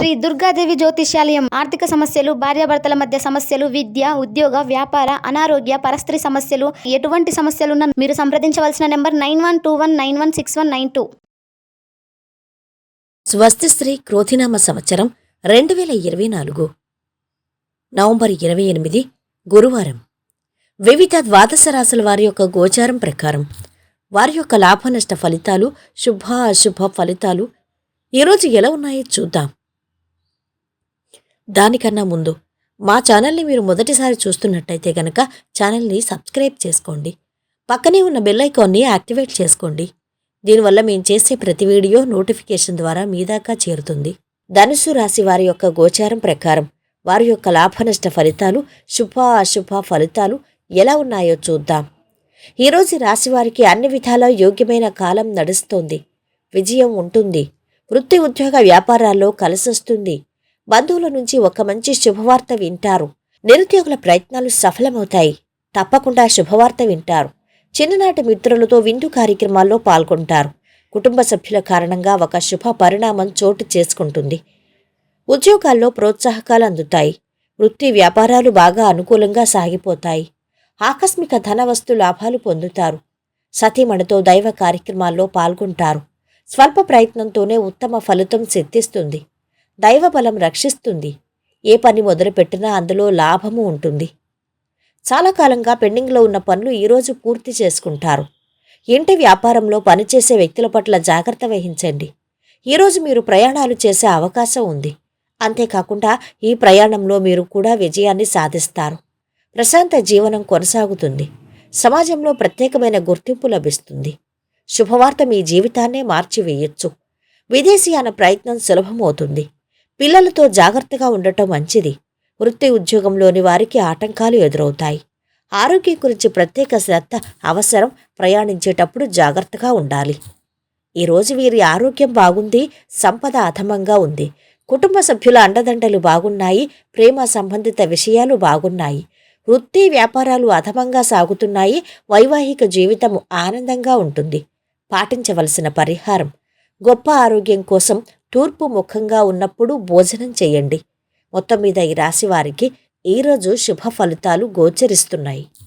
శ్రీ దుర్గాదేవి జ్యోతిష్యాలయం. ఆర్థిక సమస్యలు భార్యాభర్తల మధ్య సమస్యలు విద్య ఉద్యోగ వ్యాపార అనారోగ్య పరస్త్రీ సమస్యలు ఎటువంటి సమస్యలున్నా మీరు సంప్రదించవలసిన number nine one two one nine one six one nine two. స్వస్తి శ్రీ క్రోధినామ సంవత్సరం రెండు వేల ఇరవై నాలుగు నవంబర్ ఇరవై ఎనిమిది గురువారం. వివిధ ద్వాదశ రాశుల వారి యొక్క గోచారం ప్రకారం వారి యొక్క లాభనష్ట ఫలితాలు శుభ అశుభ ఫలితాలు ఈరోజు ఎలా ఉన్నాయో చూద్దాం. దానికన్నా ముందు మా ఛానల్ని మీరు మొదటిసారి చూస్తున్నట్టయితే గనక ఛానల్ని సబ్స్క్రైబ్ చేసుకోండి. పక్కనే ఉన్న బెల్ ఐకాన్ని యాక్టివేట్ చేసుకోండి. దీనివల్ల మేము చేసే ప్రతి వీడియో నోటిఫికేషన్ ద్వారా మీ దాకా చేరుతుంది. ధనుసు రాశి వారి యొక్క గోచారం ప్రకారం వారి యొక్క లాభనష్ట ఫలితాలు శుభ అశుభ ఫలితాలు ఎలా ఉన్నాయో చూద్దాం. ఈరోజు రాశి వారికి అన్ని విధాలా యోగ్యమైన కాలం నడుస్తోంది. విజయం ఉంటుంది. వృత్తి ఉద్యోగ వ్యాపారాల్లో కలిసొస్తుంది. బంధువుల నుంచి ఒక మంచి శుభవార్త వింటారు. నిరుద్యోగుల ప్రయత్నాలు సఫలమవుతాయి. తప్పకుండా శుభవార్త వింటారు. చిన్ననాటి మిత్రులతో విందు కార్యక్రమాల్లో పాల్గొంటారు. కుటుంబ సభ్యుల కారణంగా ఒక శుభ పరిణామం చోటు చేసుకుంటుంది. ఉద్యోగాల్లో ప్రోత్సాహకాలు అందుతాయి. వృత్తి వ్యాపారాలు బాగా అనుకూలంగా సాగిపోతాయి. ఆకస్మిక ధన వస్తు లాభాలు పొందుతారు. సతీమణితో దైవ కార్యక్రమాల్లో పాల్గొంటారు. స్వల్ప ప్రయత్నంతోనే ఉత్తమ ఫలితం సిద్ధిస్తుంది. దైవబలం రక్షిస్తుంది. ఏ పని మొదలుపెట్టినా అందులో లాభము ఉంటుంది. చాలా కాలంగా పెండింగ్లో ఉన్న పనులు ఈరోజు పూర్తి చేసుకుంటారు. ఇంటి వ్యాపారంలో పనిచేసే వ్యక్తుల పట్ల జాగ్రత్త వహించండి. ఈరోజు మీరు ప్రయాణాలు చేసే అవకాశం ఉంది. అంతేకాకుండా ఈ ప్రయాణంలో మీరు కూడా విజయాన్ని సాధిస్తారు. ప్రశాంత జీవనం కొనసాగుతుంది. సమాజంలో ప్రత్యేకమైన గుర్తింపు లభిస్తుంది. శుభవార్త మీ జీవితాన్నే మార్చివేయొచ్చు. విదేశీయాన ప్రయత్నం సులభమవుతుంది. పిల్లలతో జాగ్రత్తగా ఉండటం మంచిది. వృత్తి ఉద్యోగంలోని వారికి ఆటంకాలు ఎదురవుతాయి. ఆరోగ్యం గురించి ప్రత్యేక శ్రద్ధ అవసరం. ప్రయాణించేటప్పుడు జాగ్రత్తగా ఉండాలి. ఈరోజు వీరి ఆరోగ్యం బాగుంది. సంపద అధమంగా ఉంది. కుటుంబ సభ్యుల అండదండలు బాగున్నాయి. ప్రేమ సంబంధిత విషయాలు బాగున్నాయి. వృత్తి వ్యాపారాలు అధమంగా సాగుతున్నాయి. వైవాహిక జీవితం ఆనందంగా ఉంటుంది. పాటించవలసిన పరిహారం. గొప్ప ఆరోగ్యం కోసం తూర్పు ముఖంగా ఉన్నప్పుడు భోజనం చేయండి. మొత్తం మీద ఈ రాశి వారికి ఈరోజు శుభ ఫలితాలు గోచరిస్తున్నాయి.